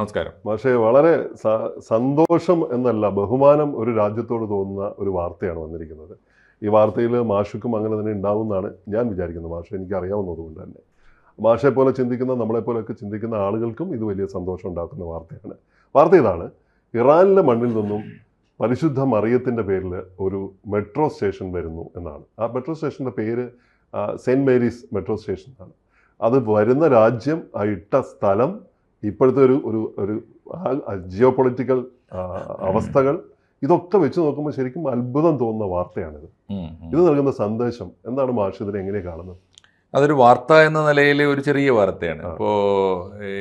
നമസ്കാരം. പക്ഷേ വളരെ സന്തോഷം എന്നല്ല ബഹുമാനം ഒരു രാജ്യത്തോട് തോന്നുന്ന ഒരു വാർത്തയാണ് വന്നിരിക്കുന്നത്. ഈ വാർത്തയിൽ മാഷുക്കും അങ്ങനെ തന്നെ ഉണ്ടാവുമെന്നാണ് ഞാൻ വിചാരിക്കുന്നത്. മാഷ എനിക്ക് അറിയാവുന്നതുകൊണ്ട് തന്നെ. മാഷെ പോലെ ചിന്തിക്കുന്ന നമ്മളെ നമ്മളെപ്പോലെയൊക്കെ ചിന്തിക്കുന്ന ആളുകൾക്കും ഇത് വലിയ സന്തോഷം ഉണ്ടാക്കുന്ന വാർത്തയാണ്. വാർത്ത ഇതാണ്. ഇറാനിലെ മണ്ണിൽ നിന്നും പരിശുദ്ധ മറിയത്തിന്റെ പേരിൽ ഒരു മെട്രോ സ്റ്റേഷൻ വരുന്നു എന്നാണ്. ആ മെട്രോ സ്റ്റേഷന്റെ പേര് സെന്റ് മേരീസ് മെട്രോ സ്റ്റേഷൻ ആണ് അത് വരുന്ന രാജ്യം ആ ഇട്ട സ്ഥലം ഇപ്പോഴത്തെ ഒരു ഒരു ഒരു ജിയോ പൊളിറ്റിക്കൽ അവസ്ഥകൾ ഇതൊക്കെ വെച്ച് നോക്കുമ്പോൾ ശരിക്കും അത്ഭുതം തോന്നുന്ന വാർത്തയാണിത്. ഇത് നൽകുന്ന സന്ദേശം എന്താണ് എങ്ങനെയാണ് എങ്ങനെ കാണുന്നത്? അതൊരു വാർത്ത എന്ന നിലയിൽ ഒരു ചെറിയ വാർത്തയാണ്. ഇപ്പോൾ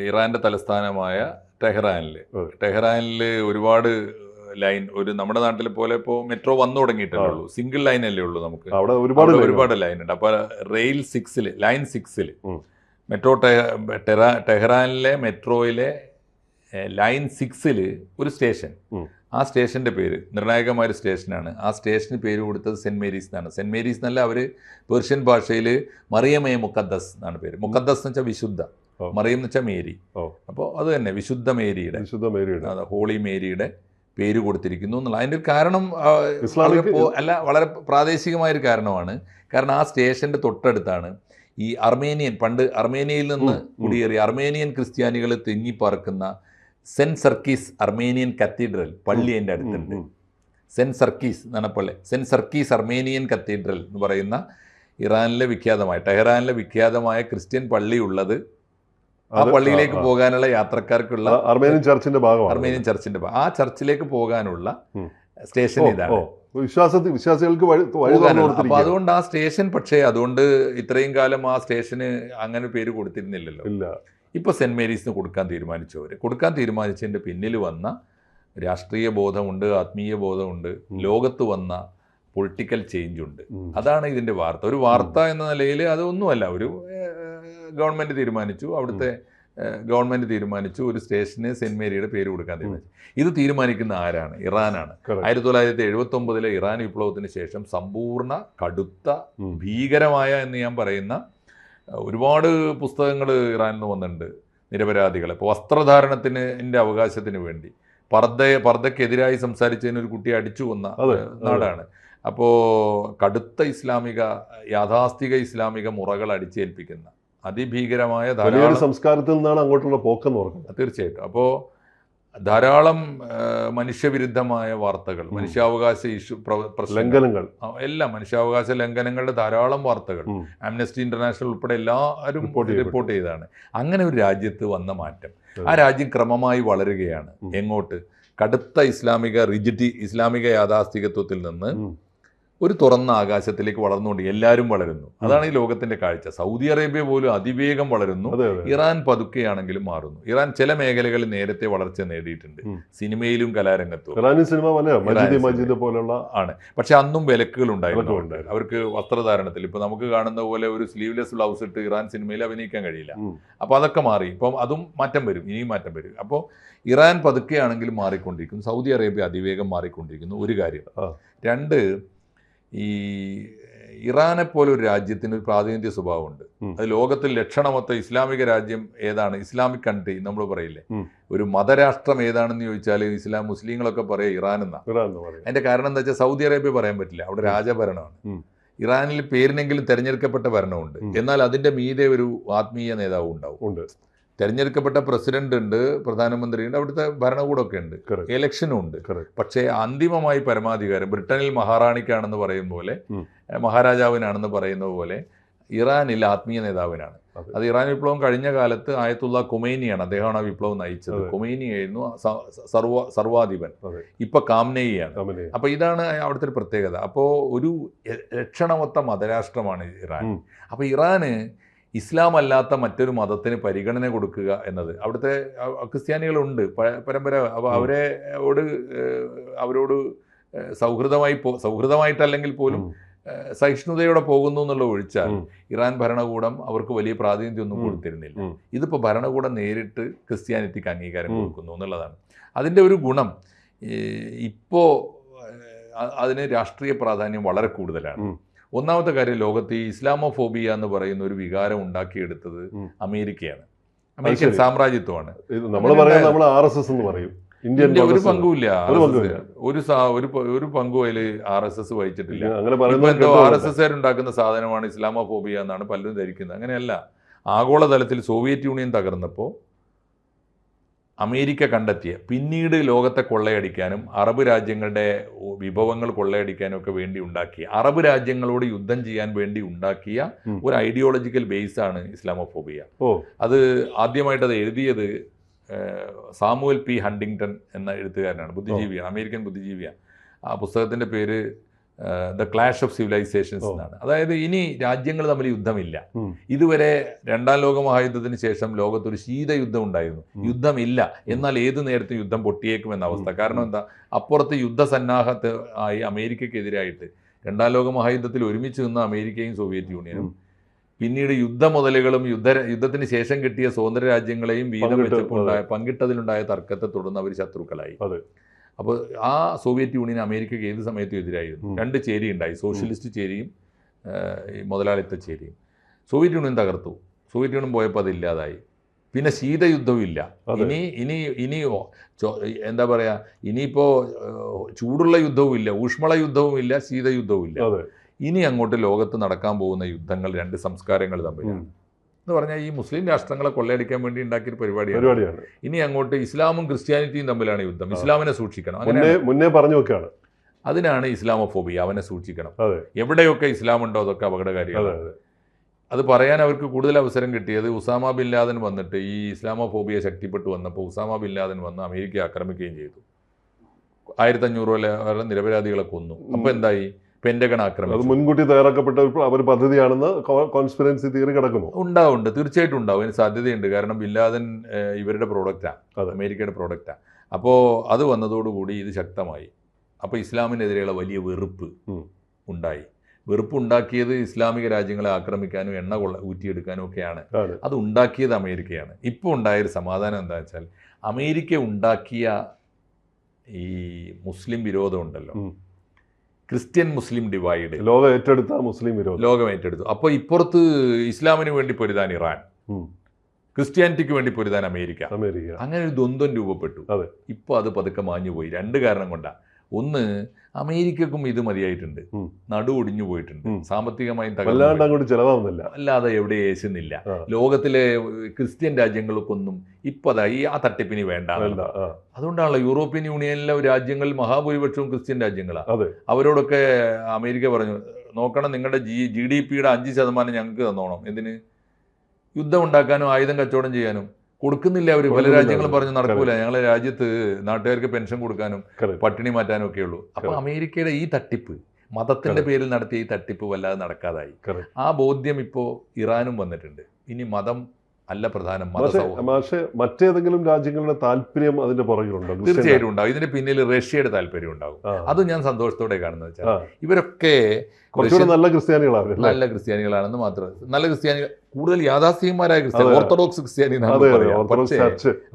ഇറാന്റെ തലസ്ഥാനമായ ടെഹ്റാനിൽ ടെഹ്റാനിൽ ഒരുപാട് ലൈൻ ഒരു നമ്മുടെ നാട്ടിൽ പോലെ ഇപ്പോൾ മെട്രോ വന്നു തുടങ്ങിയിട്ടല്ലേ ഉള്ളൂ. സിംഗിൾ ലൈൻ അല്ലേ ഉള്ളൂ നമുക്ക്. അവിടെ ഒരുപാട് ഒരുപാട് ലൈൻ ഉണ്ട് അപ്പോൾ റെയിൽ സിക്സിൽ ലൈൻ സിക്സിൽ. മെട്രോ ടെ- ടെഹ്റാ ടെഹ്റാനിലെ മെട്രോയിലെ ലൈൻ സിക്സിൽ ഒരു സ്റ്റേഷൻ. ആ സ്റ്റേഷന്റെ പേര് നിർണായകമായ ഒരു സ്റ്റേഷനാണ്. ആ സ്റ്റേഷന് പേര് കൊടുത്തത് സെന്റ് മേരീസ് എന്നാണ്. സെന്റ് മേരീസ് എന്നല്ല അവർ പേർഷ്യൻ ഭാഷയിൽ മറിയമേ മുക്കദ്ദസ് എന്നാണ് പേര്. മുക്കദ്ദസ് എന്ന് വെച്ചാൽ വിശുദ്ധ. മറിയം എന്ന് വെച്ചാൽ മേരി. അപ്പോൾ അത് തന്നെ വിശുദ്ധ മേരിയുടെ. വിശുദ്ധ മേരിയുടെ. ഹോളി മേരിയുടെ പേര് കൊടുത്തിരിക്കുന്നു എന്നുള്ള അതിന്റെ ഒരു കാരണം അല്ല വളരെ പ്രാദേശികമായ ഒരു കാരണമാണ്. കാരണം ആ സ്റ്റേഷന്റെ തൊട്ടടുത്താണ് ഈ അർമേനിയൻ പണ്ട് അർമേനിയയിൽ നിന്ന്. കുടിയേറിയ അർമേനിയൻ ക്രിസ്ത്യാനികൾ തിങ്ങിപ്പാർക്കുന്ന സെന്റ് സർക്കീസ് അർമേനിയൻ കത്തീഡ്രൽ പള്ളി എന്റെ അടുത്തുണ്ട് സെന്റ് സെന്റ് സർക്കീസ് എന്നാണ് പള്ളി സെന്റ് സർക്കീസ് അർമേനിയൻ കത്തീഡ്രൽ എന്ന് പറയുന്ന ഇറാനിലെ വിഖ്യാതമായ ടെഹ്റാനിലെ വിഖ്യാതമായ ക്രിസ്ത്യൻ പള്ളി ഉള്ളത് ആ പള്ളിയിലേക്ക്. പോകാനുള്ള യാത്രക്കാർക്കുള്ള അർമേനിയൻ ചർച്ചിന്റെ ഭാഗമാണ് അർമേനിയൻ ചർച്ചിന്റെ ആ ചർച്ചിലേക്ക് പോകാനുള്ള. സ്റ്റേഷൻ ഇതാണ്. വിശ്വാസത്തിൽ വിശ്വാസികൾക്ക് വഴി അപ്പൊ അതുകൊണ്ട് ആ സ്റ്റേഷൻ പക്ഷേ അതുകൊണ്ട് ഇത്രയും കാലം ആ സ്റ്റേഷന് അങ്ങനെ പേര് കൊടുത്തിരുന്നില്ലല്ലോ. ഇല്ല. ഇപ്പൊ സെന്റ് മേരീസിന് കൊടുക്കാൻ തീരുമാനിച്ചവർ കൊടുക്കാൻ തീരുമാനിച്ചതിന്റെ പിന്നിൽ വന്ന രാഷ്ട്രീയ ബോധമുണ്ട് ആത്മീയ ബോധമുണ്ട്. ലോകത്ത് വന്ന പൊളിറ്റിക്കൽ ചേഞ്ച് ഉണ്ട് അതാണ് ഇതിന്റെ വാർത്ത. ഒരു വാർത്ത എന്ന നിലയിൽ അതൊന്നുമല്ല. ഒരു ഗവൺമെന്റ് തീരുമാനിച്ചു. അവിടുത്തെ ഗവൺമെന്റ് തീരുമാനിച്ചു ഒരു സ്റ്റേഷന് സെന്റ് മേരിയുടെ പേര് കൊടുക്കാൻ തീരുമാനിച്ചു. ഇത് തീരുമാനിക്കുന്ന ആരാണ്? ഇറാനാണ്. ആയിരത്തി തൊള്ളായിരത്തി എഴുപത്തി ഒമ്പതിലെ ഇറാൻ വിപ്ലവത്തിന് ശേഷം സമ്പൂർണ കടുത്ത ഭീകരമായ എന്ന് ഞാൻ പറയുന്ന ഒരുപാട് പുസ്തകങ്ങൾ ഇറാനിൽ നിന്ന് വന്നിട്ടുണ്ട് നിരപരാധികൾ ഇപ്പോൾ വസ്ത്രധാരണത്തിന് എന്റെ അവകാശത്തിന് വേണ്ടി. പർദ്ദ പർദ്ദക്കെതിരായി സംസാരിച്ചതിന് ഒരു കുട്ടിയെ അടിച്ചു കൊന്ന നാടാണ്. അപ്പോൾ കടുത്ത ഇസ്ലാമിക യാഥാസ്ഥിക ഇസ്ലാമിക മുറകൾ അടിച്ചേൽപ്പിക്കുന്ന അതിഭീകരമായ ധാരാളം സംസ്കാരത്തിൽ നിന്നാണ് അങ്ങോട്ടുള്ള പോക്കെന്ന് പറഞ്ഞത്. തീർച്ചയായിട്ടും. അപ്പോൾ ധാരാളം മനുഷ്യവിരുദ്ധമായ വാർത്തകൾ മനുഷ്യാവകാശ ഇഷ്യൂ ലംഘനങ്ങൾ. എല്ലാം മനുഷ്യാവകാശ ലംഘനങ്ങളുടെ ധാരാളം വാർത്തകൾ. ആംനസ്റ്റി ഇന്റർനാഷണൽ ഉൾപ്പെടെ എല്ലാവരും റിപ്പോർട്ട്. ചെയ്തതാണ്. അങ്ങനെ ഒരു രാജ്യത്ത് വന്ന മാറ്റം. ആ രാജ്യം ക്രമമായി വളരുകയാണ്. എങ്ങോട്ട്? കടുത്ത ഇസ്ലാമിക റിജിറ്റി ഇസ്ലാമിക യാഥാസ്ഥികത്വത്തിൽ നിന്ന്. ഒരു തുറന്ന ആകാശത്തിലേക്ക് വളർന്നുകൊണ്ട് എല്ലാവരും വളരുന്നു. അതാണ് ഈ ലോകത്തിന്റെ കാഴ്ച. സൗദി അറേബ്യ പോലും അതിവേഗം വളരുന്നു. ഇറാൻ പതുക്കെയാണെങ്കിലും മാറുന്നു. ഇറാൻ ചില മേഖലകളിൽ നേരത്തെ വളർച്ച നേടിയിട്ടുണ്ട്. സിനിമയിലും കലാരംഗത്തും. ഇറാനി സിനിമ പോലുള്ള ആണ്. പക്ഷെ അന്നും വിലക്കുകൾ ഉണ്ടായിരുന്നു. അവർക്ക്. വസ്ത്രധാരണത്തിൽ ഇപ്പൊ നമുക്ക് കാണുന്ന പോലെ ഒരു സ്ലീവ്ലെസ് ബ്ലൗസ് ഇട്ട് ഇറാൻ സിനിമയിൽ അഭിനയിക്കാൻ കഴിയില്ല. അപ്പൊ അതൊക്കെ മാറി. ഇപ്പം അതും മാറ്റം വരും. ഇനിയും മാറ്റം വരും. അപ്പോൾ ഇറാൻ പതുക്കെയാണെങ്കിലും മാറിക്കൊണ്ടിരിക്കുന്നു. സൗദി അറേബ്യ അതിവേഗം മാറിക്കൊണ്ടിരിക്കുന്നു. ഒരു കാര്യം. രണ്ട് ഈ ഇറാനെ പോലെ ഒരു രാജ്യത്തിന് ഒരു പ്രാതിനിധ്യ സ്വഭാവമുണ്ട്. അത് ലോകത്തിൽ ലക്ഷണമൊത്ത ഇസ്ലാമിക രാജ്യം ഏതാണ്? ഇസ്ലാമിക് കൺട്രി നമ്മൾ പറയില്ലേ? ഒരു മതരാഷ്ട്രം ഏതാണെന്ന് ചോദിച്ചാൽ ഇസ്ലാം മുസ്ലിങ്ങളൊക്കെ പറയാം ഇറാൻ എന്നാ അതിന്റെ കാരണം എന്താ വെച്ചാൽ സൗദി അറേബ്യ പറയാൻ പറ്റില്ല. അവിടെ രാജഭരണമാണ്. ഇറാനിൽ പേരിനെങ്കിലും തെരഞ്ഞെടുക്കപ്പെട്ട ഭരണമുണ്ട്. എന്നാൽ അതിന്റെ മീതെ ഒരു ആത്മീയ നേതാവ് ഉണ്ടാവും. ഉണ്ട്. തെരഞ്ഞെടുക്കപ്പെട്ട പ്രസിഡന്റ് ഉണ്ട് പ്രധാനമന്ത്രി ഉണ്ട് അവിടുത്തെ ഭരണകൂടമൊക്കെ ഉണ്ട്. ഇലക്ഷനും ഉണ്ട്. പക്ഷെ അന്തിമമായി പരമാധികാരം ബ്രിട്ടനിൽ മഹാറാണിക്കാണെന്ന് പറയും പോലെ മഹാരാജാവിനാണെന്ന് പറയുന്ന പോലെ ഇറാനിൽ ആത്മീയ നേതാവിനാണ്. അത്. ഇറാൻ വിപ്ലവം കഴിഞ്ഞ കാലത്ത് ആയത്തുള്ള കുമൈനിയാണ് അദ്ദേഹമാണ് ആ വിപ്ലവം നയിച്ചത്. കുമൈനി ആയിരുന്നു സർവ സർവാധിപൻ. ഇപ്പൊ കാംനെയാണ് അപ്പൊ ഇതാണ് അവിടുത്തെ ഒരു പ്രത്യേകത. അപ്പോൾ ഒരു ലക്ഷണമൊത്ത മതരാഷ്ട്രമാണ് ഇറാൻ. അപ്പൊ ഇറാന് ഇസ്ലാം അല്ലാത്ത മറ്റൊരു മതത്തിന് പരിഗണന കൊടുക്കുക എന്നത്. അവിടുത്തെ ക്രിസ്ത്യാനികളുണ്ട്. പരമ്പര അപ്പോൾ ഉം. അവരെ ഓട് അവരോട് സൗഹൃദമായി പോ സൗഹൃദമായിട്ടല്ലെങ്കിൽ പോലും സഹിഷ്ണുതയോടെ പോകുന്നു എന്നുള്ള ഒഴിച്ചാൽ ഇറാൻ ഭരണകൂടം അവർക്ക് വലിയ പ്രാതിനിധ്യം ഒന്നും കൊടുത്തിരുന്നില്ല. ഇതിപ്പോൾ ഭരണകൂടം നേരിട്ട് ക്രിസ്ത്യാനിറ്റിക്ക് അംഗീകാരം കൊടുക്കുന്നു എന്നുള്ളതാണ്. അതിന്റെ ഒരു ഗുണം ഇപ്പോൾ അതിന് രാഷ്ട്രീയ പ്രാധാന്യം വളരെ കൂടുതലാണ്. ഒന്നാമത്തെ കാര്യം ലോകത്ത് ഈ ഇസ്ലാമോഫോബിയ എന്ന് പറയുന്ന ഒരു വികാരം ഉണ്ടാക്കിയെടുത്തത് അമേരിക്കയാണ്. അമേരിക്കൻ സാമ്രാജ്യത്വമാണ്. നമ്മൾ നമ്മൾ ആർ എസ് എസ് എന്ന് പറയും. ഇന്ത്യൻ ഒരു പങ്കുമില്ല. ഒരു. ഒരു പങ്കും അതിൽ ആർ എസ് എസ് വഹിച്ചിട്ടില്ല. എന്തോ ആർ എസ് എസ് ഉണ്ടാക്കുന്ന സാധനമാണ് ഇസ്ലാമോഫോബിയ എന്നാണ് പലരും ധരിക്കുന്നത്. അങ്ങനെയല്ല. ആഗോളതലത്തിൽ സോവിയറ്റ് യൂണിയൻ തകർന്നപ്പോൾ അമേരിക്ക കണ്ടെത്തിയ പിന്നീട് ലോകത്തെ കൊള്ളയടിക്കാനും അറബ് രാജ്യങ്ങളുടെ വിഭവങ്ങൾ കൊള്ളയടിക്കാനും ഒക്കെ വേണ്ടി ഉണ്ടാക്കിയ അറബ് രാജ്യങ്ങളോട് യുദ്ധം ചെയ്യാൻ വേണ്ടി ഉണ്ടാക്കിയ ഒരു ഐഡിയോളജിക്കൽ ബേസ് ആണ് ഇസ്ലാമോഫോബിയ. ഓ. അത് ആദ്യമായിട്ട് അത് എഴുതിയത് സാമുവൽ പി ഹണ്ടിങ്ടൺ എന്ന എഴുത്തുകാരനാണ് ബുദ്ധിജീവിയാണ് അമേരിക്കൻ ബുദ്ധിജീവിയാണ്. ആ പുസ്തകത്തിന്റെ പേര് ദ ക്ലാഷ് ഓഫ് സിവിലൈസേഷൻസ്. എന്നാണ്. അതായത് ഇനി രാജ്യങ്ങൾ തമ്മിൽ യുദ്ധമില്ല. ഇതുവരെ രണ്ടാം ലോക മഹായുദ്ധത്തിന് ശേഷം ലോകത്തൊരു ശീതയുദ്ധം ഉണ്ടായിരുന്നു. യുദ്ധമില്ല. എന്നാൽ ഏത് നേരത്തും യുദ്ധം പൊട്ടിയേക്കും എന്ന അവസ്ഥ കാരണം എന്താ? അപ്പുറത്ത് യുദ്ധസന്നാഹത്ത് ആയി അമേരിക്കക്കെതിരായിട്ട് രണ്ടാം ലോക മഹായുദ്ധത്തിൽ ഒരുമിച്ച് നിന്ന അമേരിക്കയും സോവിയറ്റ് യൂണിയനും പിന്നീട് യുദ്ധ മുതലുകളും യുദ്ധ യുദ്ധത്തിന് ശേഷം കിട്ടിയ സ്വതന്ത്ര രാജ്യങ്ങളെയും വീതം വെച്ചപ്പോൾ പങ്കിട്ടതിലുണ്ടായ തർക്കത്തെ തുടർന്ന് അവർ ശത്രുക്കളായി. അപ്പോൾ ആ സോവിയറ്റ് യൂണിയൻ അമേരിക്കയ്ക്ക് ഏത് സമയത്തും എതിരായിരുന്നു. രണ്ട് ചേരി ഉണ്ടായി. സോഷ്യലിസ്റ്റ് ചേരിയും മുതലാളിത്ത ചേരിയും. സോവിയറ്റ് യൂണിയൻ തകർത്തു. സോവിയറ്റ് യൂണിയൻ പോയപ്പോൾ അതില്ലാതായി പിന്നെ ശീതയുദ്ധവും ഇല്ല. ഇനി ഇനി ഇനി എന്താ പറയുക ഇനിയിപ്പോൾ ചൂടുള്ള യുദ്ധവും ഇല്ല ഊഷ്മള യുദ്ധവും ഇല്ല ശീതയുദ്ധവും ഇല്ല. ഇനി അങ്ങോട്ട് ലോകത്ത് നടക്കാൻ പോകുന്ന യുദ്ധങ്ങൾ രണ്ട് സംസ്കാരങ്ങൾ തമ്മിലാണ്. എന്ന് പറഞ്ഞാൽ ഈ മുസ്ലിം രാഷ്ട്രങ്ങളെ കൊള്ളയടിക്കാൻ വേണ്ടി ഉണ്ടാക്കിയ ഒരു പരിപാടിയാണ്. ഇനി അങ്ങോട്ട് ഇസ്ലാമും ക്രിസ്ത്യാനിറ്റിയും തമ്മിലാണ് യുദ്ധം. ഇസ്ലാമിനെ സൂക്ഷിക്കണം. അങ്ങനെ മുന്നേ പറഞ്ഞു വെക്കുകയാണ്. അതിനാണ് ഇസ്ലാമോഫോബിയ. അവനെ സൂക്ഷിക്കണം. എവിടെയൊക്കെ ഇസ്ലാം ഉണ്ടോ അതൊക്കെ അതെ അപകടകാരിയാണ് അത് പറയാൻ അവർക്ക് കൂടുതൽ അവസരം കിട്ടിയത് ഉസാമ ബിൻ ലാദൻ വന്നിട്ട് ഈ ഇസ്ലാമോഫോബിയ ശക്തിപ്പെട്ടു വന്നപ്പോൾ ഉസാമ ബിൻ ലാദൻ വന്ന് അമേരിക്ക ആക്രമിക്കുകയും ചെയ്തു. ആയിരത്തഞ്ഞൂറ് നിരപരാധികളെ കൊന്നു. അപ്പോൾ എന്തായി? പെന്റഗൺ അത് ആക്രമിച്ചു മുൻകൂട്ടി തയ്യാറാക്കപ്പെട്ട ഒരു പദ്ധതിയാണെന്ന് കോൺസ്പിറൻസി തിയറി കിടക്കുന്നു ഉണ്ടാവുണ്ട്. തീർച്ചയായിട്ടും ഉണ്ടാവും. അതിന് സാധ്യതയുണ്ട്. കാരണം ബില്ലാദൻ ഇവരുടെ പ്രോഡക്റ്റാണ് അത്. അമേരിക്കയുടെ പ്രോഡക്റ്റാണ് അപ്പോൾ അത് വന്നതോടുകൂടി ഇത് ശക്തമായി. അപ്പോൾ ഇസ്ലാമിനെതിരെയുള്ള വലിയ വെറുപ്പ് ഉണ്ടായി. വെറുപ്പ് ഉണ്ടാക്കിയത് ഇസ്ലാമിക രാജ്യങ്ങളെ ആക്രമിക്കാനും എണ്ണ കൊള്ള ഊറ്റിയെടുക്കാനും ഒക്കെയാണ്. അത് ഉണ്ടാക്കിയത് അമേരിക്കയാണ്. ഇപ്പോൾ ഉണ്ടായൊരു സമാധാനം എന്താ വെച്ചാൽ അമേരിക്ക ഉണ്ടാക്കിയ ഈ മുസ്ലിം വിരോധം ഉണ്ടല്ലോ. ഉം. Christian Muslim divide. ലോകം ഏറ്റെടുത്ത മുസ്ലിം വിരോധം. ലോകം ഏറ്റെടുത്തു. അപ്പോൾ ഇപ്പുറത്ത് ഇസ്ലാമിന് വേണ്ടി പൊരുതാൻ ഇറാൻ. ക്രിസ്ത്യാനിറ്റിക്ക് വേണ്ടി പൊരുതാൻ അമേരിക്ക. അമേരിക്ക. അങ്ങനെ ഒരു ദ്വന്ദ്വം രൂപപ്പെട്ടു. ഇപ്പോൾ അത് പതുക്കെ മാഞ്ഞു പോയി രണ്ട് കാരണം കൊണ്ടാണ് ഒന്ന് അമേരിക്കക്കും ഇത് മതിയായിട്ടുണ്ട്. നടു ഒടിഞ്ഞു പോയിട്ടുണ്ട്. സാമ്പത്തികമായും തകർന്നു അങ്ങോട്ട് ചെലവാകുന്നില്ല അല്ലാതെ എവിടെ ഏശുന്നില്ല. ലോകത്തിലെ ക്രിസ്ത്യൻ രാജ്യങ്ങൾക്കൊന്നും ഇപ്പൊ അതായി ഈ ആ തട്ടിപ്പിന് വേണ്ട. അതുകൊണ്ടാണല്ലോ യൂറോപ്യൻ യൂണിയനിലെ രാജ്യങ്ങളിൽ മഹാഭൂരിപക്ഷവും ക്രിസ്ത്യൻ രാജ്യങ്ങളാണ് അവരോടൊക്കെ അമേരിക്ക പറഞ്ഞു നോക്കണം നിങ്ങളുടെ ജി ജി ഡി പിയുടെ അഞ്ച് ശതമാനം ഞങ്ങൾക്ക് തന്നോണം. എന്തിന്? യുദ്ധം ഉണ്ടാക്കാനും ആയുധം കച്ചവടം ചെയ്യാനും. കൊടുക്കുന്നില്ല അവർ പല രാജ്യങ്ങളും. പറഞ്ഞു നടക്കൂല. ഞങ്ങളെ രാജ്യത്ത് നാട്ടുകാർക്ക് പെൻഷൻ കൊടുക്കാനും പട്ടിണി മാറ്റാനും ഒക്കെ ഉള്ളൂ. അപ്പൊ അമേരിക്കയുടെ ഈ തട്ടിപ്പ് മതത്തിന്റെ പേരിൽ നടത്തിയ ഈ തട്ടിപ്പ് വല്ലാതെ നടക്കാതായി. ആ ബോധ്യം ഇപ്പോ ഇറാനും വന്നിട്ടുണ്ട്. ഇനി മതം അല്ല പ്രധാനം പക്ഷേ മറ്റേതെങ്കിലും രാജ്യങ്ങളുടെ താല്പര്യം അതിന്റെ പുറകിലുണ്ടോ? തീർച്ചയായിട്ടും ഉണ്ടാവും ഇതിന്റെ പിന്നിൽ റഷ്യയുടെ താല്പര്യം ഉണ്ടാവും. അത് ഞാൻ സന്തോഷത്തോടെ കാണുന്നത് വെച്ചാൽ ഇവരൊക്കെ നല്ല ക്രിസ്ത്യാനികളാണ്. നല്ല ക്രിസ്ത്യാനികളാണെന്ന് മാത്രം. നല്ല ക്രിസ്ത്യാനികൾ കൂടുതൽ യാഥാസ്ഥികന്മാരായ ക്രിസ്ത്യാനി ഓർത്തഡോക്സ് ക്രിസ്ത്യാനി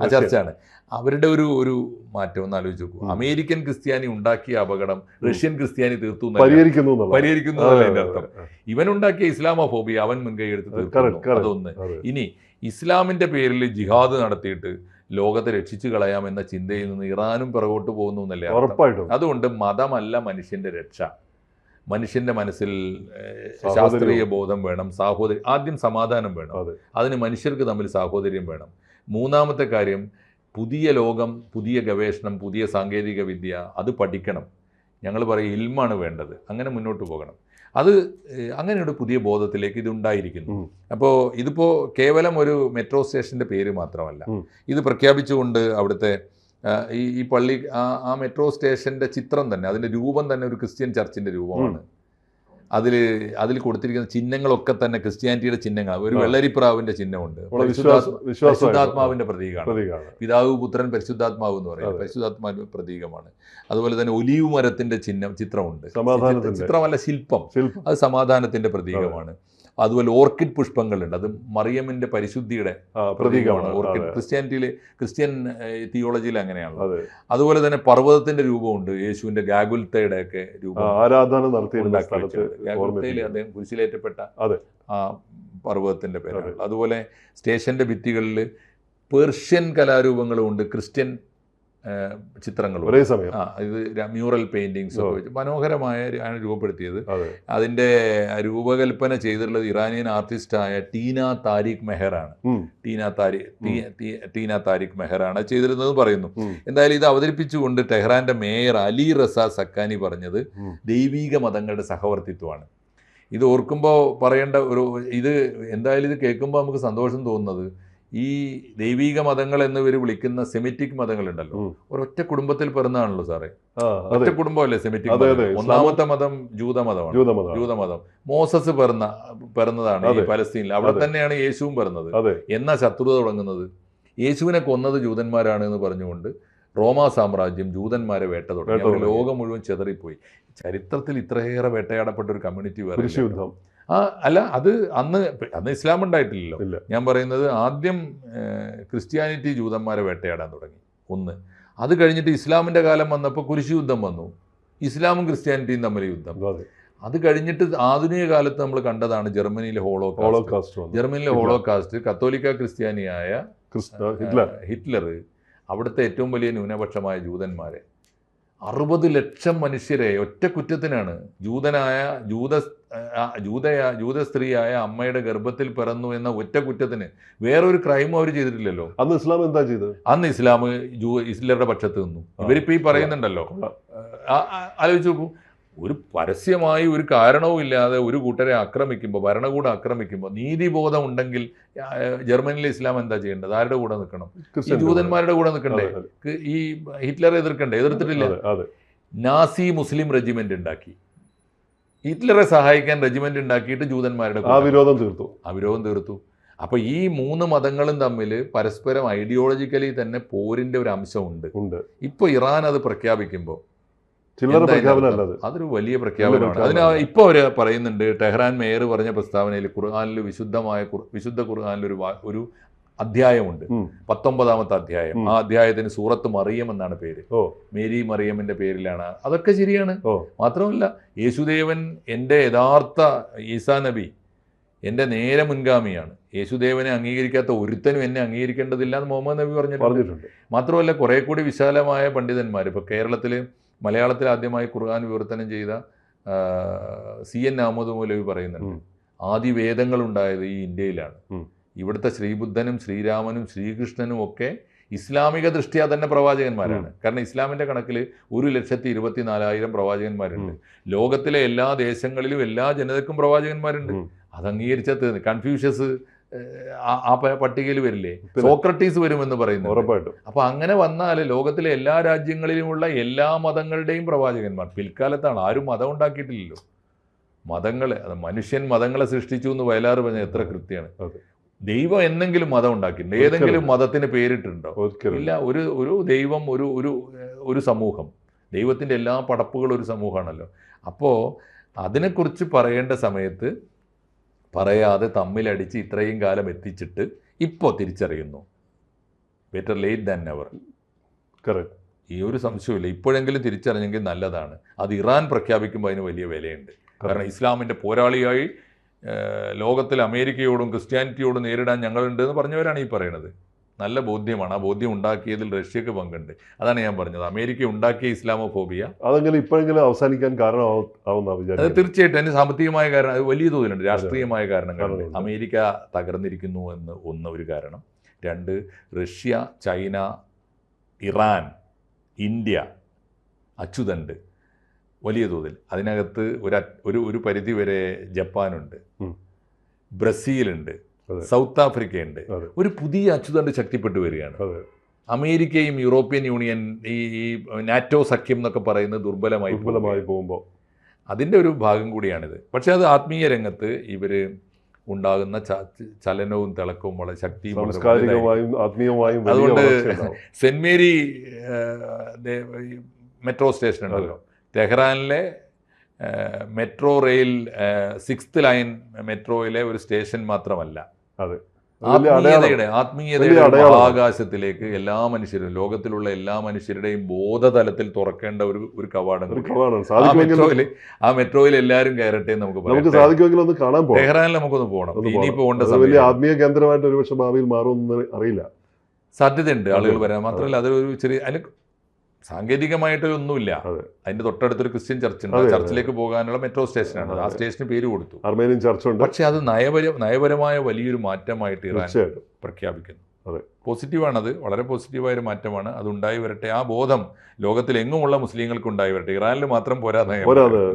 ആ ചർച്ചയാണ് അവരുടെ ഒരു ഒരു മാറ്റം ഒന്ന് ആലോചിച്ച് നോക്കൂ. അമേരിക്കൻ ക്രിസ്ത്യാനി ഉണ്ടാക്കിയ അപകടം റഷ്യൻ ക്രിസ്ത്യാനി തീർത്തു പരിഹരിക്കുന്നു. പരിഹരിക്കുന്നു അർത്ഥം. ഇവനുണ്ടാക്കിയ ഇവൻ ഉണ്ടാക്കിയ ഇസ്ലാമോഫോബിയ അവൻ മുൻകൈ എടുത്ത് തീർക്കുന്നു. അതൊന്ന്. ഇനി ഇസ്ലാമിന്റെ പേരിൽ ജിഹാദ് നടത്തിയിട്ട് ലോകത്തെ രക്ഷിച്ചു കളയാം എന്ന ചിന്തയിൽ നിന്ന് ഇറാനും പിറകോട്ട് പോകുന്നു എന്നല്ലേ? ഉറപ്പായിട്ടും. അതുകൊണ്ട് മതമല്ല മനുഷ്യന്റെ രക്ഷ. മനുഷ്യന്റെ മനസ്സിൽ ശാസ്ത്രീയ ബോധം വേണം സാഹോദര്യം ആദ്യം സമാധാനം വേണം. അതെ. അതിന് മനുഷ്യർക്ക് തമ്മിൽ സാഹോദര്യം വേണം. മൂന്നാമത്തെ കാര്യം പുതിയ ലോകം പുതിയ ഗവേഷണം പുതിയ സാങ്കേതിക വിദ്യ അത് പഠിക്കണം. ഞങ്ങൾ പറയും ഇൽമാണ് വേണ്ടത്. അങ്ങനെ മുന്നോട്ട് പോകണം. അത് അങ്ങനെ ഒരു പുതിയ ബോധത്തിലേക്ക് ഇതുണ്ടായിരിക്കുന്നു ഇതിപ്പോ അപ്പോൾ ഇതിപ്പോൾ കേവലം ഒരു മെട്രോ സ്റ്റേഷന്റെ പേര് മാത്രമല്ല. ഇത് പ്രഖ്യാപിച്ചുകൊണ്ട് അവിടുത്തെ ഈ ഈ പള്ളി ആ ആ മെട്രോ സ്റ്റേഷന്റെ ചിത്രം തന്നെ അതിന്റെ രൂപം തന്നെ ഒരു ക്രിസ്ത്യൻ ചർച്ചിന്റെ രൂപമാണ്. അതിൽ അതിൽ കൊടുത്തിരിക്കുന്ന ചിഹ്നങ്ങളൊക്കെ തന്നെ ക്രിസ്ത്യാനിറ്റിയുടെ ചിഹ്നങ്ങളാണ് ഒരു വെള്ളരിപ്രാവിന്റെ ചിഹ്നമുണ്ട്. പരിശുദ്ധാത്മാവിന്റെ പ്രതീകമാണ്. പിതാവ് പുത്രൻ പരിശുദ്ധാത്മാവ് എന്ന് പറയുന്നത്. പരിശുദ്ധാത്മാവിന്റെ പ്രതീകമാണ്. അതുപോലെ തന്നെ ഒലിവ് മരത്തിന്റെ ചിഹ്നം ചിത്രമുണ്ട്. ചിത്രമല്ല ശില്പം. അത് സമാധാനത്തിന്റെ പ്രതീകമാണ്. അതുപോലെ ഓർക്കിഡ് പുഷ്പങ്ങളുണ്ട്. അത് മറിയമിന്റെ പരിശുദ്ധിയുടെ പ്രതീകമാണ്. ഓർക്കിഡ് ക്രിസ്ത്യാനിറ്റിയിലെ ക്രിസ്ത്യാനിറ്റിയിൽ ക്രിസ്ത്യൻ തിയോളജിയിൽ അങ്ങനെയാണ്. അതെ. അതുപോലെ തന്നെ പർവതത്തിന്റെ രൂപമുണ്ട്. യേശുവിന്റെ ഗാഗുൽത്തയുടെ ഒക്കെ രൂപം ആരാധന നടത്തിയിരുന്ന. ഗാഗുൽത്തയിൽ അദ്ദേഹം കുരിശിലേറ്റപ്പെട്ട പർവതത്തിന്റെ പേരാണ്. അതുപോലെ സ്റ്റേഷന്റെ ഭിത്തികളിൽ പേർഷ്യൻ കലാരൂപങ്ങളും ഉണ്ട് ക്രിസ്ത്യൻ ആ, ചിത്രങ്ങളും ഒരേ സമയം. ആ ഇത് മ്യൂറൽ പെയിന്റിങ്സ് ഒക്കെ വെച്ച് മനോഹരമായ ആണ് രൂപപ്പെടുത്തിയത്. അതിന്റെ രൂപകൽപ്പന ചെയ്തിട്ടുള്ളത് ഇറാനിയൻ ആർട്ടിസ്റ്റായ ടീന താരിഖ് മെഹറാണ്. ടീന ടീ- ടീന താരിഖ് മെഹറാണ് ചെയ്തിരുന്നത് പറയുന്നു. എന്തായാലും ഇത് അവതരിപ്പിച്ചുകൊണ്ട് ടെഹ്റാന്റെ മേയർ അലി റസ സക്കാനി പറഞ്ഞത്. ദൈവീക മതങ്ങളുടെ സഹവർത്തിത്വമാണ്. ഇത് ഓർക്കുമ്പോൾ പറയേണ്ട ഒരു ഇത് എന്തായാലും ഇത് കേൾക്കുമ്പോൾ നമുക്ക് സന്തോഷം തോന്നുന്നത് ഈ ദൈവീക മതങ്ങൾ എന്ന് എന്നിവർ വിളിക്കുന്ന സെമിറ്റിക് മതങ്ങളുണ്ടല്ലോ. ഒരൊറ്റ കുടുംബത്തിൽ പിറന്നതാണല്ലോ സാറേ. ഒറ്റ കുടുംബമല്ലേ സെമിറ്റിക് ഒന്നാമത്തെ മതം ജൂതമതമാണ്. ജൂതമത. മോസസ് പിറന്ന പിറന്നതാണ് ഈ പലസ്തീനിൽ. അവിടെ തന്നെയാണ് യേശുവും പിറന്നത്. എന്നാ ശത്രുത തുടങ്ങുന്നത്? യേശുവിനെ കൊന്നത് ജൂതന്മാരാണ് എന്ന് പറഞ്ഞുകൊണ്ട് റോമാ സാമ്രാജ്യം ജൂതന്മാരെ വേട്ട തുടങ്ങി. ലോകം മുഴുവൻ ചെതറിപ്പോയി. ചരിത്രത്തിൽ ഇത്രയേറെ വേട്ടയാടപ്പെട്ട ഒരു കമ്മ്യൂണിറ്റി വേറെ ആ അല്ല അത് അന്ന് അന്ന് ഇസ്ലാം ഉണ്ടായിട്ടില്ലല്ലോ. ഞാൻ പറയുന്നത് ആദ്യം ക്രിസ്ത്യാനിറ്റി ജൂതന്മാരെ വേട്ടയാടാൻ തുടങ്ങി. ഒന്ന്. അത് കഴിഞ്ഞിട്ട് ഇസ്ലാമിന്റെ കാലം വന്നപ്പോൾ കുരിശ് യുദ്ധം വന്നു. ഇസ്ലാമും ക്രിസ്ത്യാനിറ്റിയും തമ്മിൽ യുദ്ധം. അതെ. കഴിഞ്ഞിട്ട് ആധുനിക കാലത്ത് നമ്മൾ കണ്ടതാണ് ജർമ്മനിയിലെ ഹോളോ ഹോളോകാസ്റ്റ് ജർമ്മനിയിലെ ഹോളോകാസ്റ്റ് കത്തോലിക്ക ക്രിസ്ത്യാനിയായ ക്രിസ്ത ഹിറ്റ്ലർ. ഹിറ്റ്ലർ അവിടുത്തെ ഏറ്റവും വലിയ ന്യൂനപക്ഷമായ ജൂതന്മാരെ. അറുപത് ലക്ഷം മനുഷ്യരെ ഒറ്റ കുറ്റത്തിനാണ് ജൂതനായ ജൂത ജൂതയ ജൂത സ്ത്രീയായ അമ്മയുടെ ഗർഭത്തിൽ പിറന്നു എന്ന ഒറ്റ കുറ്റത്തിന് വേറൊരു ക്രൈമും അവർ ചെയ്തിട്ടില്ലല്ലോ. അന്ന് ഇസ്ലാം എന്താ ചെയ്തത്? അന്ന് ഇസ്ലാം ജൂ ഹിറ്റ്ലറുടെ പക്ഷത്ത് നിന്നു. ഇവരിപ്പോ ഈ പറയുന്നുണ്ടല്ലോ. ആലോചിച്ച് നോക്കൂ. ഒരു പരസ്യമായി ഒരു കാരണവും ഇല്ലാതെ ഒരു കൂട്ടരെ ആക്രമിക്കുമ്പോൾ ഭരണകൂടം ആക്രമിക്കുമ്പോൾ നീതിബോധം ഉണ്ടെങ്കിൽ ജർമ്മനിയിലെ ഇസ്ലാം എന്താ ചെയ്യേണ്ടത്? ആരുടെ കൂടെ നിൽക്കണം? ജൂതന്മാരുടെ കൂടെ നിൽക്കണ്ടേ? ഈ ഹിറ്റ്ലറെ എതിർക്കണ്ടേ? എതിർത്തിട്ടില്ല? നാസി മുസ്ലിം റെജിമെന്റ് ഉണ്ടാക്കി. ഹിറ്റ്ലറെ സഹായിക്കാൻ റെജിമെന്റ് ഉണ്ടാക്കിയിട്ട് ജൂതന്മാരുടെ ആ വിരോധം തീർത്തു. ആ വിരോധം തീർത്തു. അപ്പൊ ഈ മൂന്ന് മതങ്ങളും തമ്മിൽ പരസ്പരം ഐഡിയോളജിക്കലി തന്നെ പോരിന്റെ ഒരു അംശമുണ്ട്. ഇപ്പൊ ഇറാൻ അത് പ്രഖ്യാപിക്കുമ്പോൾ ചില്ലറ എന്താ ഇതിന്റെ പ്രഖ്യാപനം അല്ല അതൊരു വലിയ പ്രഖ്യാപനമാണ്. അതിന്. ഇപ്പൊ അവർ പറയുന്നുണ്ട് ടെഹ്റാൻ മേയർ പറഞ്ഞ പ്രസ്താവനയിൽ ഖുർആാനിൽ വിശുദ്ധമായ വിശുദ്ധ ഖുർആാനിൽ ഒരു ഒരു അധ്യായമുണ്ട്. പത്തൊമ്പതാമത്തെ അധ്യായം. ആ അധ്യായത്തിന് സൂറത്ത് മറിയം എന്നാണ് പേര്. ഓ. മേരി മറിയമിന്റെ പേരിലാണ്. അതൊക്കെ ശരിയാണ്. ഓ. മാത്രമല്ല യേശുദേവൻ എന്റെ യഥാർത്ഥ ഈസാ നബി എന്റെ നേരെ മുൻഗാമിയാണ്. യേശുദേവനെ അംഗീകരിക്കാത്ത ഒരുത്തനും എന്നെ അംഗീകരിക്കേണ്ടതില്ല എന്ന് മുഹമ്മദ് നബി പറഞ്ഞിട്ടുണ്ട്. പറഞ്ഞിട്ടുണ്ട്. മാത്രമല്ല കുറെ കൂടി വിശാലമായ പണ്ഡിതന്മാർ ഇപ്പോൾ കേരളത്തിൽ മലയാളത്തിൽ ആദ്യമായി ഖുർആൻ വിവർത്തനം ചെയ്ത സി എൻ അഹമ്മദ് മൗലവി പറയുന്നുണ്ട് ആദി വേദങ്ങൾ ഉണ്ടായത് ഈ ഇന്ത്യയിലാണ്. ഇവിടുത്തെ ശ്രീബുദ്ധനും ശ്രീരാമനും ശ്രീകൃഷ്ണനും ഒക്കെ ഇസ്ലാമിക ദൃഷ്ടിയാ തന്നെ പ്രവാചകന്മാരാണ്. കാരണം ഇസ്ലാമിന്റെ കണക്കിൽ ഒരു ലക്ഷത്തി ഇരുപത്തി നാലായിരം പ്രവാചകന്മാരുണ്ട് ലോകത്തിലെ എല്ലാ ദേശങ്ങളിലും എല്ലാ ജനതക്കും പ്രവാചകന്മാരുണ്ട്. അത് അംഗീകരിച്ചത് കൺഫ്യൂഷ്യസ് ആ- പട്ടികയിൽ വരില്ലേ? സോക്രട്ടീസ് വരുമെന്ന് പറയുന്നു ഉറപ്പായിട്ടും. അപ്പൊ അങ്ങനെ വന്നാൽ ലോകത്തിലെ എല്ലാ രാജ്യങ്ങളിലുമുള്ള എല്ലാ മതങ്ങളുടെയും പ്രവാചകന്മാർ പിൽക്കാലത്താണ് ആരും മതം ഉണ്ടാക്കിയിട്ടില്ലല്ലോ. മതങ്ങളെ അത് മനുഷ്യൻ മതങ്ങളെ സൃഷ്ടിച്ചു എന്ന് വയലാറ് പറഞ്ഞ എത്ര കൃത്യമാണ്. ദൈവം എന്തെങ്കിലും മതം ഉണ്ടാക്കിയിട്ടുണ്ട്. ഏതെങ്കിലും മതത്തിന് പേരിട്ടുണ്ടോ? ഇല്ല ഒരു ഒരു ദൈവം ഒരു ഒരു ഒരു സമൂഹം. ദൈവത്തിന്റെ എല്ലാ പടപ്പുകളും ഒരു സമൂഹമാണല്ലോ. അപ്പോൾ അതിനെക്കുറിച്ച് പറയേണ്ട സമയത്ത് പറയാതെ തമ്മിലടിച്ച് ഇത്രയും കാലം എത്തിച്ചിട്ട് ഇപ്പോൾ തിരിച്ചറിയുന്നു. Better late than never correct ഈ ഒരു സംശയമില്ല ഇപ്പോഴെങ്കിലും തിരിച്ചറിഞ്ഞെങ്കിൽ നല്ലതാണ്. അത് ഇറാൻ പ്രഖ്യാപിക്കുമ്പോൾ അതിന് വലിയ വിലയുണ്ട്. കാരണം ഇസ്ലാമിന്റെ പോരാളിയായി ലോകത്തിൽ അമേരിക്കയോടും ക്രിസ്ത്യാനിറ്റിയോടും നേരിടാൻ ഞങ്ങളുണ്ട് എന്ന് പറഞ്ഞവരാണ് ഈ പറയുന്നത്. നല്ല ബോധ്യമാണ്. ആ ബോധ്യം ഉണ്ടാക്കിയതിൽ റഷ്യക്ക് പങ്കുണ്ട്. അതാണ് ഞാൻ പറഞ്ഞത്. അമേരിക്ക ഉണ്ടാക്കിയ ഇസ്ലാമോ ഫോബിയ അതെങ്കിലും ഇപ്പോഴെങ്കിലും അവസാനിക്കാൻ കാരണം ആവുന്ന അത് തീർച്ചയായിട്ടും അതിന് സാമ്പത്തികമായ കാരണം അത് വലിയ തോതിലുണ്ട്. രാഷ്ട്രീയമായ കാരണങ്ങളുണ്ട്. കാരണങ്ങളുണ്ട്. അമേരിക്ക തകർന്നിരിക്കുന്നു എന്ന് ഒന്ന് ഒരു കാരണം. രണ്ട് റഷ്യ ചൈന ഇറാൻ ഇന്ത്യ അച്യുതണ്ട് വലിയ തോതിൽ. അതിനകത്ത് ഒരു ഒരു പരിധി വരെ ജപ്പാനുണ്ട്. ബ്രസീലുണ്ട്. സൗത്ത് ആഫ്രിക്കയുണ്ട്. ഒരു പുതിയ അച്യുതണ്ട് ശക്തിപ്പെട്ടു വരികയാണ്. അമേരിക്കയും യൂറോപ്യൻ യൂണിയൻ ഈ ഈ നാറ്റോ സഖ്യം എന്നൊക്കെ പറയുന്നത് ദുർബലമായി. ദുർബലമായി പോകുമ്പോൾ അതിന്റെ ഒരു ഭാഗം കൂടിയാണിത്. പക്ഷേ അത് ആത്മീയ രംഗത്ത് ഇവർ ഉണ്ടാകുന്ന ചലനവും തിളക്കവും വളരെ ശക്തിയും ആത്മീയമായും അതുകൊണ്ട് സെന്റ് മേരി മെട്രോ സ്റ്റേഷൻ ഉണ്ടല്ലോ. ടെഹ്റാനിലെ മെട്രോ റെയിൽ സിക്സ്ത് ലൈൻ മെട്രോയിലെ ഒരു സ്റ്റേഷൻ മാത്രമല്ല. അതെ. ആത്മീയതയുടെ ആത്മീയതയുടെ. മഹാകാശത്തിലേക്ക് എല്ലാ മനുഷ്യരും ലോകത്തിലുള്ള എല്ലാ മനുഷ്യരുടെയും ബോധതലത്തിൽ തുറക്കേണ്ട ഒരു ഒരു കവാടം. ആ സാധിക്കുമെങ്കിൽ ആ മെട്രോയിൽ എല്ലാവരും കയറട്ടെ എന്ന് നമുക്ക് നമുക്ക് പറയാം സാധിക്കുമെങ്കിൽ ഒന്ന് കാണാൻ പോകാം ടെഹ്റാനിൽ നമുക്കൊന്ന് പോകണം ഇനി. പോകേണ്ട വലിയ സമയം ആത്മീയ കേന്ദ്രമായിട്ട് ഒരുപക്ഷെ ഭാവിയിൽ മാറുമെന്ന് അറിയില്ല. സാധ്യതയുണ്ട് ആളുകൾ വരാൻ. മാത്രമല്ല അതൊരു ചെറിയ അതിന് സാങ്കേതികമായിട്ടൊന്നുമില്ല ഒന്നുമില്ല. അതിന്റെ തൊട്ടടുത്തൊരു ക്രിസ്ത്യൻ ചർച്ച് ഉണ്ട്. ചർച്ചിലേക്ക് പോകാനുള്ള മെട്രോ സ്റ്റേഷനാണ്. ആ. സ്റ്റേഷന് പേര് കൊടുത്തു. അർമേനിയൻ ചർച്ചുണ്ട്. പക്ഷെ അത് നയപര നയപരമായ വലിയൊരു മാറ്റമായിട്ട് ഇറാൻ പ്രഖ്യാപിക്കുന്നു. അതെ. പോസിറ്റീവാണത്. വളരെ പോസിറ്റീവായ ഒരു മാറ്റമാണ്. അത് ഉണ്ടായി വരട്ടെ. ആ ബോധം ലോകത്തിലെങ്ങുമുള്ള മുസ്ലിങ്ങൾക്ക് ഉണ്ടായി വരട്ടെ. ഇറാനിൽ മാത്രം പോരാതെ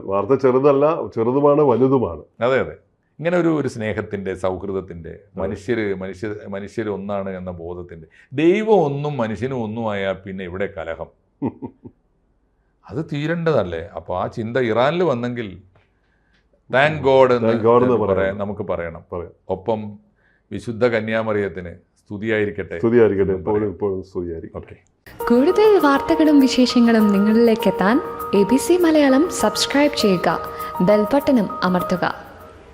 വാർത്ത ചെറുതല്ല ചെറുതുമാണ് വലുതുമാണ്. അതെ അതെ. ഇങ്ങനെ ഒരു ഒരു സ്നേഹത്തിന്റെ സൗഹൃദത്തിന്റെ മനുഷ്യർ മനുഷ്യ മനുഷ്യർ ഒന്നാണ് എന്ന ബോധത്തിന്റെ ദൈവം ഒന്നും മനുഷ്യനും ഒന്നും ആയാൽ പിന്നെ ഇവിടെ കലഹം? അത് തീരേണ്ടതല്ലേ? അപ്പോൾ ആ ചിന്ത ഇറാനിൽ വന്നെങ്കിൽ താങ്ക് ഗോഡ് എന്ന് Thank പറയാം നമുക്ക് പറയണം. പറയാം. ഒപ്പം വിശുദ്ധ കന്യാമറിയത്തിന് സ്തുതിയായിരിക്കട്ടെ. സ്തുതിയായിരിക്കട്ടെ. എപ്പോഴും ഇപ്പോഴും സ്തുതിയായിരിക്കും. ഓക്കെ. കൂടുതൽ വാർത്തകളും വിശേഷങ്ങളും നിങ്ങളിലേക്ക് എത്താൻ A B C Malayalam subscribe ചെയ്യുക. ബെൽബട്ടനും അമർത്തുക.